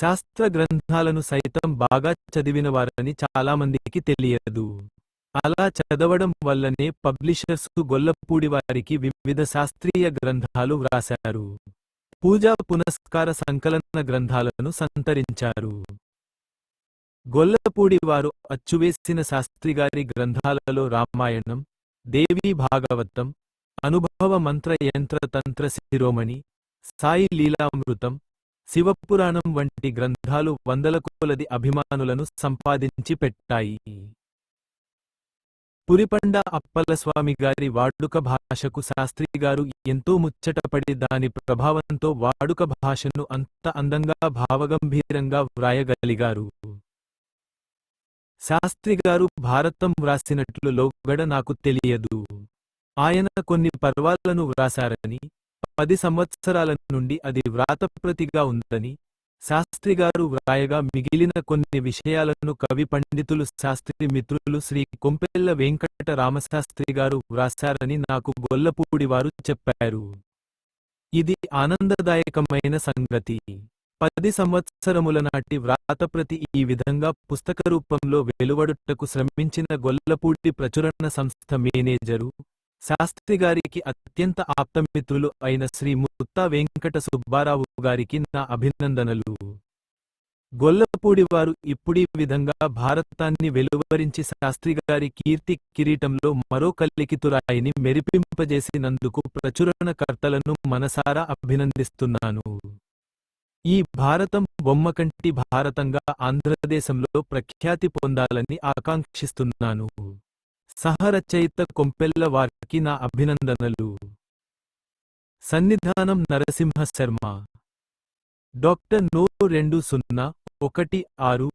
శాస్త్ర గ్రంథాలను సైతం బాగా చదివినవారని చాలామందికి తెలియదు. అలా చదవడం వల్లనే పబ్లిషర్స్ గొల్లపూడి వారికి వివిధ శాస్త్రీయ గ్రంథాలు వ్రాశారు. పూజా పునస్కార సంకలన గ్రంథాలను సంతరించారు. గొల్లపూడి వారు అచ్చువేసిన శాస్త్రిగారి గ్రంథాలలో రామాయణం దేవీ భాగవతం అనుభవ మంత్ర యంత్ర తంత్ర శిరోమణి సాయి లీలామృతం శివపురాణం వంటి గ్రంథాలు వందల కొలది అభిమానులను సంపాదించి పెట్టాయి. పురిపండ అప్పలస్వామి గారి వాడుక భాషకు శాస్త్రిగారు ఎంతో ముచ్చటపడి దాని ప్రభావంతో వాడుక భాషను అంత అందంగా భావగంభీరంగా వ్రాయగలిగారు. శాస్త్రిగారు భారతం వ్రాసినట్లు లోగడ నాకు తెలియదు. ఆయన కొన్ని పర్వాలను వ్రాసారని పది సంవత్సరాల నుండి అది వ్రాతప్రతిగా ఉందని శాస్త్రిగారు వ్రాయగా మిగిలిన కొన్ని విషయాలను కవి పండితులు శాస్త్రి మిత్రులు శ్రీ కొంపెల్ల వెంకట రామశాస్త్రి గారు వ్రాశారని నాకు గొల్లపూడివారు చెప్పారు. ఇది ఆనందదాయకమైన సంగతి. పది సంవత్సరముల నాటి వ్రాతప్రతి ఈ విధంగా పుస్తక రూపంలో వెలువడుటకు శ్రమించిన గొల్లపూడి ప్రచురణ సంస్థ మేనేజరు శాస్త్రిగారికి అత్యంత ఆప్తమిత్రులు అయిన శ్రీ ముత్తా వెంకట సుబ్బారావు గారికి నా అభినందనలు. గొల్లపూడివారు ఇప్పుడీ విధంగా భారతాన్ని వెలువరించి శాస్త్రిగారి కీర్తి కిరీటంలో మరో కల్లికితురాయిని మెరిపింపజేసినందుకు ప్రచురణకర్తలను మనసారా అభినందిస్తున్నాను. ఈ భారతం బొమ్మకంటి భారతంగా ఆంధ్రదేశంలో ప్రఖ్యాతి పొందాలని ఆకాంక్షిస్తున్నాను. సహరచయిత కొంపెల్ల వారికి నా అభినందనలు. సన్నిధానం నరసింహ శర్మ డాక్టర్ నో రెండు సున్నా ఒకటి ఆరు